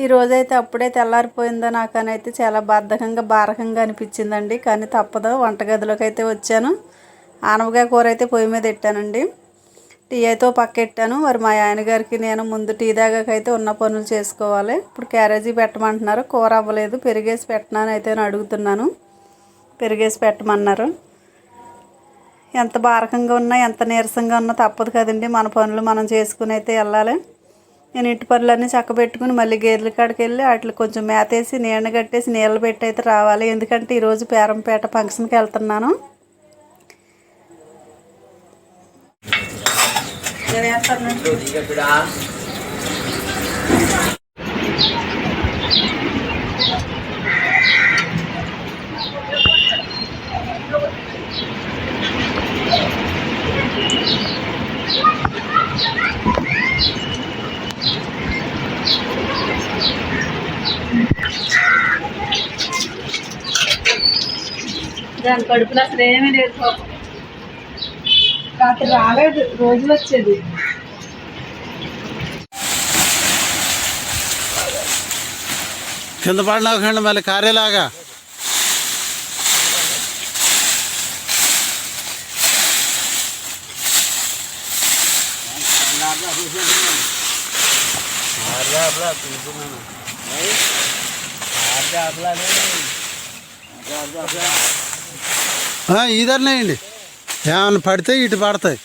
ఈ రోజైతే అప్పుడే తెల్లారిపోయిందో నాకనైతే అయితే చాలా బద్ధకంగా బారకంగా అనిపించిందండి. కానీ తప్పదు వంటగదిలోకి అయితే వచ్చాను. ఆనవకాయ కూర అయితే పొయ్యి మీద పెట్టానండి టీ అయితే పక్కెట్టాను మరి మా ఆయన గారికి నేను ముందు టీ దాగాకైతే ఉన్న పనులు చేసుకోవాలి. ఇప్పుడు క్యారేజీ పెట్టమంటున్నారు. కూర అవ్వలేదు. పెరిగేసి పెట్టినాను అయితే నేను అడుగుతున్నాను. పెరిగేసి పెట్టమన్నారు. ఎంత బారకంగా ఉన్నా ఎంత నీరసంగా ఉన్నా తప్పదు కదండి. మన పనులు మనం చేసుకుని అయితే వెళ్ళాలి. నేను ఇంటి పనులన్నీ చక్క పెట్టుకుని మళ్ళీ గేదెల కాడికి వెళ్ళి వాటికి కొంచెం మేతేసి నీళ్ళ కట్టేసి నీళ్ళు పెట్టి అయితే రావాలి. ఎందుకంటే ఈరోజు పేరంపేట ఫంక్షన్కి వెళ్తున్నాను. నేను వేస్తాను దాని కడుపులో అసలు ఏమీ లేదు. రాత్రి రాలేదు రోజు వచ్చేది కింద పడినాకండి మళ్ళీ కారేలాగా ఇదర్నేయండి ఏమన్నా పడితే ఇటు పడతాయి.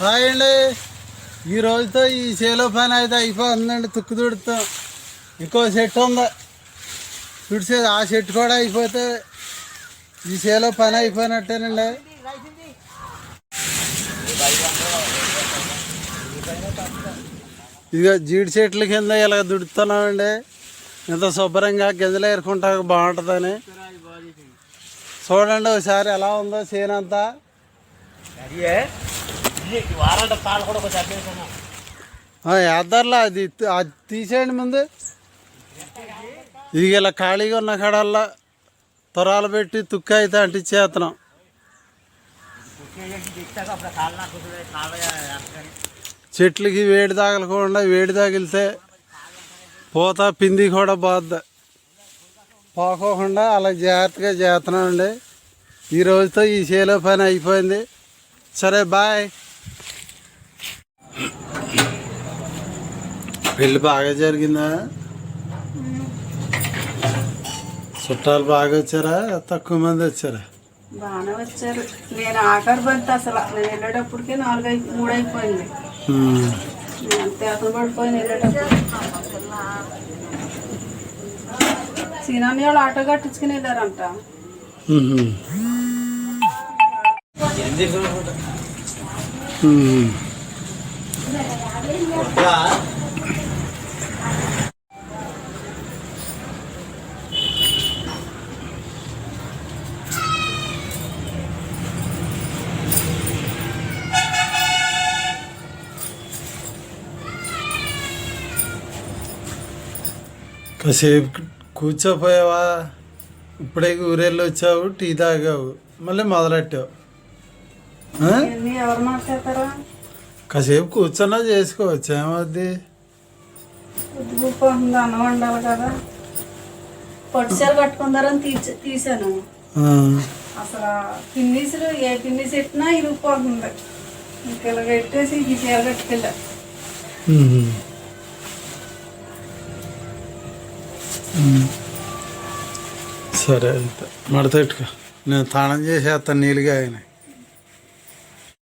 హాయ్ అండి. ఈ రోజుతో ఈ చేలో పని అయితే అయిపోతుందండి తుక్కు తుడుతాం. ఇంకో చెట్టు ఉంది. తుడిచేది ఆ చెట్టు కూడా అయిపోతే ఈ చేలో పని అయిపోయినట్టేనండి. ఇదిగో జీడి చెట్ల కింద ఇలా దుడుతున్నామండి. ఇంత శుభ్రంగా గింజలు ఏరుకుంటా బాగుంటుందని. చూడండి ఒకసారి ఎలా ఉందో చేనంతా. వేద్దారులా అది అది తీసేయండి ముందు. ఇది ఇలా ఖాళీగా ఉన్న కాడల్లా త్వరాలు పెట్టి తుక్క అయితే అంటించేస్తున్నాం చెట్లకి వేడి తగలకుండా వేడి తగిలితే పూత పిండి కూడా పోద్ది పోకోకుండా అలా జాగ్రత్తగా చేస్తున్నామండి ఈ రోజుతో ఈ చేలో పని అయిపోయింది. సరే బాయ్. పెళ్ళి బాగా జరిగిందా? చుట్టాలు బాగా వచ్చారా? తక్కువ మంది వచ్చారా? బాగానే వచ్చారు. నేను ఆఖరి బంతి అసలు. నేను వెళ్ళేటప్పటికే నాలుగు అయి మూడు అయిపోయింది. అతను పడిపోయింది వెళ్ళేటప్పుడు. సీనాన్ని వాళ్ళు ఆటో కట్టించుకుని వెళ్ళారంట ఉహు. ఉమ్. కాసేపు కూర్చోపోయావా? ఇప్పుడే ఊరేళ్ళు వచ్చావు టీ తాగావు మళ్ళీ మొదలెట్టావు. కాసేపు కూర్చున్నా చేసుకోవచ్చు ఏమవుద్ది అన్నం వండాలి కదా. పట్టుచీర కట్టుకుందారని తీసి తీసాను. అసలు పిన్నీసులు ఏ పిన్నీస్ ఎట్టినా ఇరిగిపోతుంది ఇంక ఇలా పెట్టేసి ఈ చీర కట్టుకెళ్ళా. సరే అయితే మడతెట్టుకో నేను తాళం చేసేస్తాను నీళ్ళుగా అయినాయి